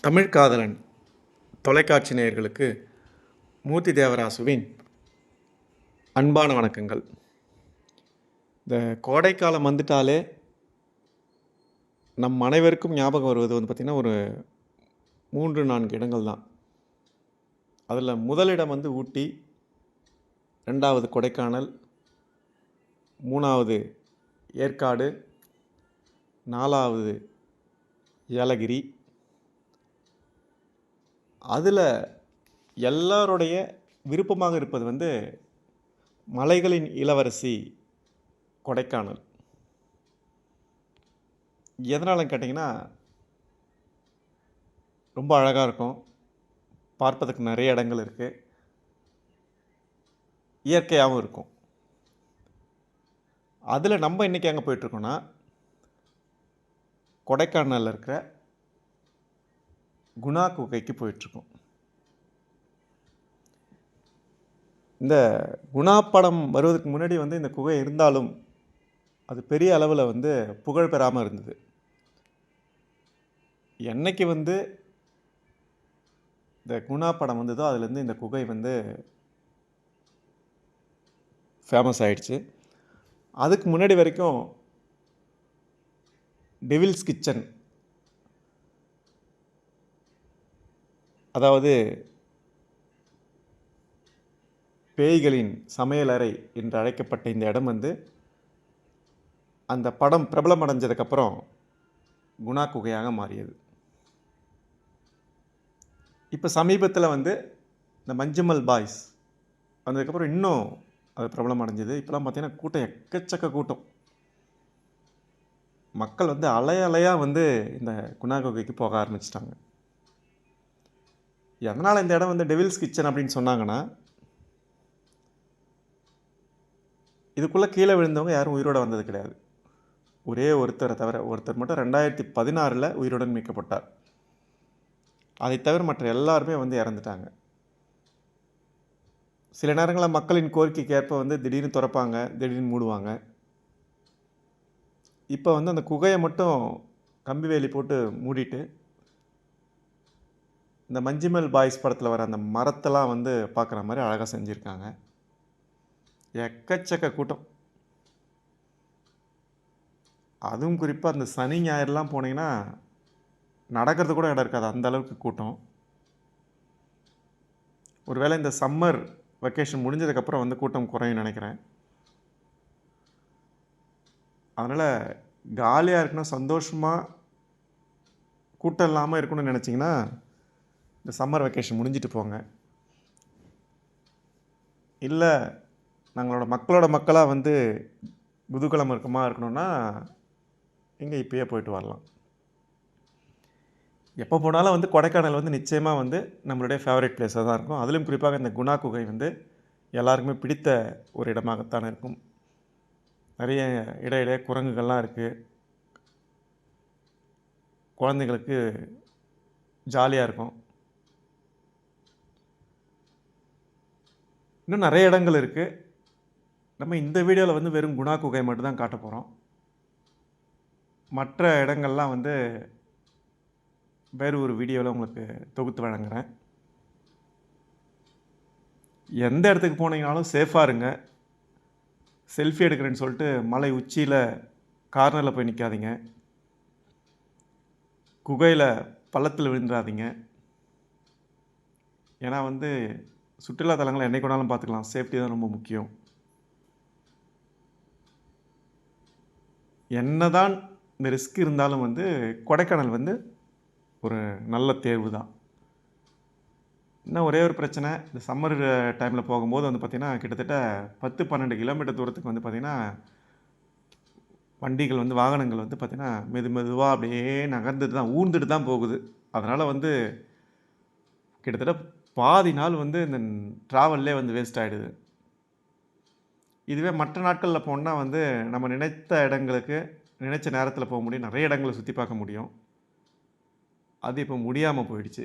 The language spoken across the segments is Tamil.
தமிழ் காதலன் தொலைக்காட்சி நேயர்களுக்கு மூர்த்தி தேவராசுவின் அன்பான வணக்கங்கள். இந்த கோடைக்காலம் வந்துட்டாலே நம் அனைவருக்கும் ஞாபகம் வருவது வந்து பார்த்திங்கன்னா ஒரு மூன்று நான்கு இடங்கள் தான். அதில் முதலிடம் வந்து ஊட்டி ரெண்டாவது கொடைக்கானல் மூணாவது ஏற்காடு நாலாவது ஏலகிரி அதில் எல்லாருடைய விருப்பமாக இருப்பது வந்து மலைகளின் இளவரசி கொடைக்கானல். எதனால் கேட்டிங்கன்னா ரொம்ப அழகாக இருக்கும். பார்ப்பதற்கு நிறைய இடங்கள் இருக்குது இயற்கையாகவும் இருக்கும். அதில் நம்ம இன்றைக்கி எங்கே போயிட்டுருக்கோன்னா கொடைக்கானலில் இருக்கிற குணா குகைக்கு போயிட்டுருக்கோம். இந்த குணா படம் வருவதற்கு முன்னாடி வந்து இந்த குகை இருந்தாலும் அது பெரிய அளவில் வந்து புகழ் பெறாமல் இருந்தது. என்னைக்கு வந்து இந்த குணா படம் வந்ததோ அதுலேருந்து இந்த குகை வந்து ஃபேமஸ் ஆயிடுச்சு. அதுக்கு முன்னாடி வரைக்கும் டெவில்ஸ் கிச்சன் அதாவது பேய்களின் சமையலறை என்று அழைக்கப்பட்ட இந்த இடம் வந்து அந்த படம் பிரபலம் அடைஞ்சதுக்கப்புறம் குணா குகையாக மாறியது. இப்போ சமீபத்தில் வந்து இந்த மஞ்சுமல் பாய்ஸ் வந்ததுக்கப்புறம் இன்னும் அது பிரபலம் அடைஞ்சது இப்போலாம் பார்த்தீங்கன்னா கூட்டம் எக்கச்சக்க கூட்டம். மக்கள் வந்து அலையலையாக வந்து இந்த குணா குகைக்கு போக ஆரம்பிச்சிட்டாங்க. எதனால் இந்த இடம் வந்து டெவில்ஸ் கிச்சன் அப்படின்னு சொன்னாங்கன்னா இதுக்குள்ளே கீழே விழுந்தவங்க யாரும் உயிரோடு வந்தது கிடையாது. ஒரே ஒருத்தரை தவிர ஒருத்தர் மட்டும் ரெண்டாயிரத்தி பதினாறில் உயிருடன் மீட்கப்பட்டார். அதை தவிர மற்ற எல்லாருமே வந்து இறந்துட்டாங்க. சில நேரங்களில் மக்களின் கோரிக்கைக்கு ஏற்ப வந்து திடீர்னு திறப்பாங்க திடீர்னு மூடுவாங்க. இப்போ வந்து அந்த குகையை மட்டும் கம்பி வேலி போட்டு மூடிட்டு இந்த மஞ்சுமல் பாய்ஸ் படத்தில் வர அந்த மரத்தெல்லாம் வந்து பார்க்குற மாதிரி அழகாக செஞ்சுருக்காங்க. எக்கச்சக்க கூட்டம். அதுவும் குறிப்பாக அந்த சனி ஞாயிறுலாம் போனீங்கன்னா நடக்கிறது கூட இடம் இருக்காது. அந்த அளவுக்கு கூட்டம். ஒருவேளை இந்த சம்மர் வெக்கேஷன் முடிஞ்சதுக்கப்புறம் வந்து கூட்டம் குறையும் நினைக்கிறேன். அதனால் காலியாக இருக்கணும் சந்தோஷமாக கூட்டம் இல்லாமல் இருக்கணும்னு நினச்சிங்கன்னா இந்த சம்மர் வெக்கேஷன் முடிஞ்சிட்டு போங்க. இல்லை நாங்களோட மக்களோட மக்களாக வந்து புதுக்கிழமை இருக்கமா இருக்கணும்னா இங்கே இப்போயே போயிட்டு வரலாம். எப்போ போனாலும் வந்து கொடைக்கானல் வந்து நிச்சயமாக வந்து நம்மளுடைய ஃபேவரட் பிளேஸாக தான் இருக்கும். அதிலும் குறிப்பாக இந்த குணா குகை வந்து எல்லாருக்குமே பிடித்த ஒரு இடமாகத்தான் இருக்கும். நிறைய இடையிடையே குரங்குகள்லாம் இருக்குது குழந்தைங்களுக்கு ஜாலியாக இருக்கும். இன்னும் நிறைய இடங்கள் இருக்குது நம்ம இந்த வீடியோவில் வந்து வெறும் குணா குகை மட்டும்தான் காட்ட போகிறோம் மற்ற இடங்கள்லாம் வந்து வேறு ஒரு வீடியோவில் உங்களுக்கு தொகுத்து வழங்குறேன். எந்த இடத்துக்கு போனீங்கனாலும் சேஃபாக இருங்க. செல்ஃபி எடுக்கிறேன்னு சொல்லிட்டு மலை உச்சியில் கார்னரில் போய் நிற்காதீங்க குகையில் பள்ளத்தில் விழுந்துடாதீங்க ஏன்னா வந்து சுற்றுலா தலங்களை என்னைக்கு வேணாலும் பார்த்துக்கலாம். சேஃப்டி தான் ரொம்ப முக்கியம். என்னதான் இந்த ரிஸ்க் இருந்தாலும் வந்து கொடைக்கானல் வந்து ஒரு நல்ல தேர்வு தான். இன்னும் ஒரே ஒரு பிரச்சனை இந்த சம்மர் டைமில் போகும்போது வந்து பார்த்திங்கன்னா கிட்டத்தட்ட பத்து பன்னெண்டு கிலோமீட்டர் தூரத்துக்கு வந்து பார்த்திங்கன்னா வண்டிகள் வந்து வாகனங்கள் வந்து பார்த்திங்கன்னா மெது மெதுவாக அப்படியே நகர்ந்துட்டு தான் ஊர்ந்துட்டு தான் போகுது. அதனால் வந்து கிட்டத்தட்ட பாதி நாள் வந்து இந்த ட்ராவல்லே வந்து வேஸ்ட் ஆகிடுது இதுவே மற்ற நாட்களில் போனால் வந்து நம்ம நினைத்த இடங்களுக்கு நினைச்ச நேரத்தில் போக முடியும். நிறைய இடங்களை சுற்றி பார்க்க முடியும். அது இப்போ முடியாமல் போயிடுச்சு.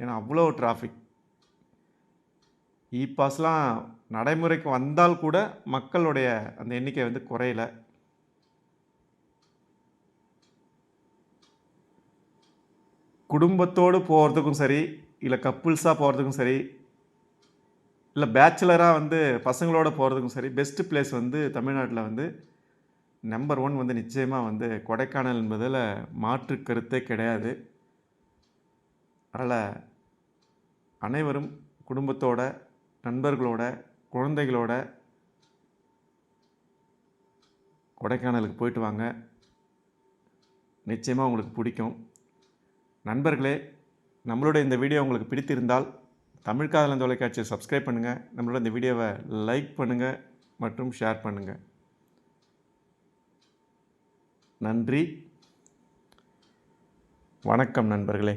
ஏன்னா அவ்வளோ டிராஃபிக் இ பாஸ்லாம் நடைமுறைக்கு வந்தால் கூட மக்களுடைய அந்த எண்ணிக்கை வந்து குறையல. குடும்பத்தோடு போகிறதுக்கும் சரி இல்லை கப்புள்ஸாக போகிறதுக்கும் சரி இல்லை பேச்சுலராக வந்து பசங்களோட போகிறதுக்கும் சரி பெஸ்ட்டு பிளேஸ் வந்து தமிழ்நாட்டில் வந்து நம்பர் ஒன் வந்து நிச்சயமாக வந்து கொடைக்கானல் என்பதில் மாற்று கருத்தே கிடையாது. அதனால் அனைவரும் குடும்பத்தோட நண்பர்களோட குழந்தைகளோட கொடைக்கானலுக்கு போயிட்டு வாங்க. நிச்சயமாக உங்களுக்கு பிடிக்கும். நண்பர்களே நம்மளுடைய இந்த வீடியோ உங்களுக்கு பிடித்திருந்தால் தமிழ் காதலன் தொலைக்காட்சியை சப்ஸ்கிரைப் பண்ணுங்கள் நம்மளோட இந்த வீடியோவை லைக் பண்ணுங்கள் மற்றும் ஷேர் பண்ணுங்கள் நன்றி. வணக்கம் நண்பர்களே.